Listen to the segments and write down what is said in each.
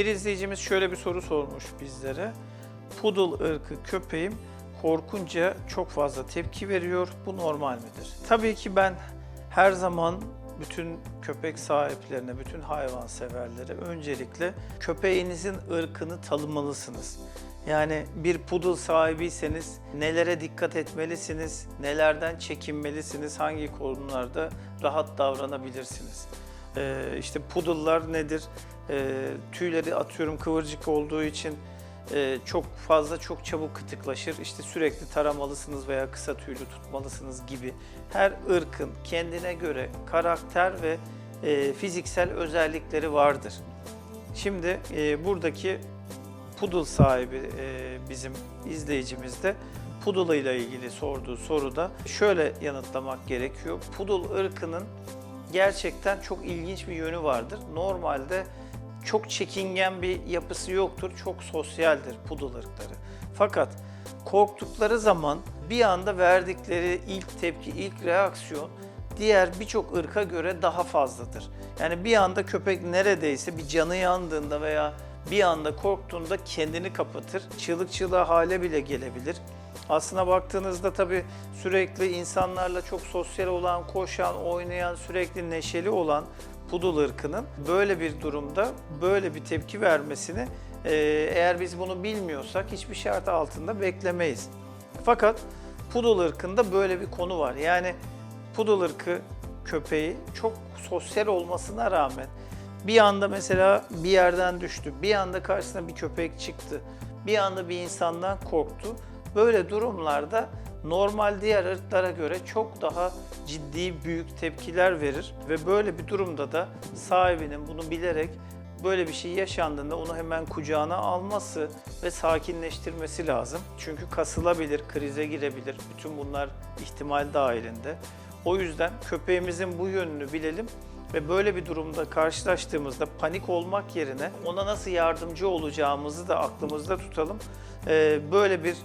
Bir izleyicimiz şöyle bir soru sormuş bizlere. Poodle ırkı köpeğim korkunca çok fazla tepki veriyor. Bu normal midir? Tabii ki ben her zaman bütün köpek sahiplerine, bütün hayvan severlere öncelikle köpeğinizin ırkını tanımalısınız. Yani bir poodle sahibiyseniz nelere dikkat etmelisiniz, nelerden çekinmelisiniz, hangi konularda rahat davranabilirsiniz. Ee, işte poodle'lar nedir? Ee, tüyleri atıyorum kıvırcık olduğu için e, çok fazla çok çabuk kıtıklaşır. İşte sürekli taramalısınız veya kısa tüylü tutmalısınız gibi. Her ırkın kendine göre karakter ve e, fiziksel özellikleri vardır. Şimdi e, buradaki Poodle sahibi e, bizim izleyicimiz de Poodle ile ilgili sorduğu soruda şöyle yanıtlamak gerekiyor. Poodle ırkının gerçekten çok ilginç bir yönü vardır. Normalde çok çekingen bir yapısı yoktur. Çok sosyaldir Poodle ırkları. Fakat korktukları zaman bir anda verdikleri ilk tepki, ilk reaksiyon diğer birçok ırka göre daha fazladır. Yani bir anda köpek neredeyse bir canı yandığında veya bir anda korktuğunda kendini kapatır. Çığlık çığlığa hale bile gelebilir. Aslına baktığınızda tabii sürekli insanlarla çok sosyal olan, koşan, oynayan, sürekli neşeli olan Poodle ırkının böyle bir durumda böyle bir tepki vermesini e, eğer biz bunu bilmiyorsak hiçbir şart altında beklemeyiz. Fakat Poodle ırkında böyle bir konu var. Yani Poodle ırkı köpeği çok sosyal olmasına rağmen bir anda mesela bir yerden düştü, bir anda karşısına bir köpek çıktı, bir anda bir insandan korktu. Böyle durumlarda normal diğer ırklara göre çok daha ciddi büyük tepkiler verir ve böyle bir durumda da sahibinin bunu bilerek böyle bir şey yaşandığında onu hemen kucağına alması ve sakinleştirmesi lazım. Çünkü kasılabilir, krize girebilir. Bütün bunlar ihtimal dahilinde. O yüzden köpeğimizin bu yönünü bilelim ve böyle bir durumda karşılaştığımızda panik olmak yerine ona nasıl yardımcı olacağımızı da aklımızda tutalım. Ee, Böyle bir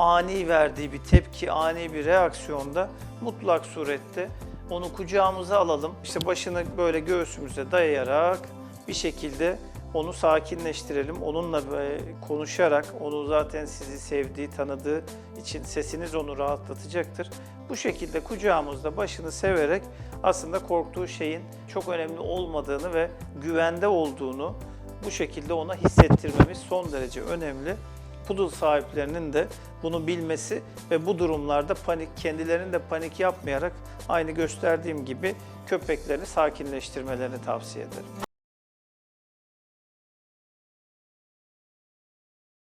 ani verdiği bir tepki, ani bir reaksiyonda mutlak surette onu kucağımıza alalım. İşte başını böyle göğsümüze dayayarak bir şekilde onu sakinleştirelim. Onunla böyle konuşarak, onu zaten sizi sevdiği, tanıdığı için sesiniz onu rahatlatacaktır. Bu şekilde kucağımızda başını severek aslında korktuğu şeyin çok önemli olmadığını ve güvende olduğunu bu şekilde ona hissettirmemiz son derece önemli. Poodle sahiplerinin de bunu bilmesi ve bu durumlarda panik, kendilerinin de panik yapmayarak aynı gösterdiğim gibi köpeklerini sakinleştirmelerini tavsiye ederim.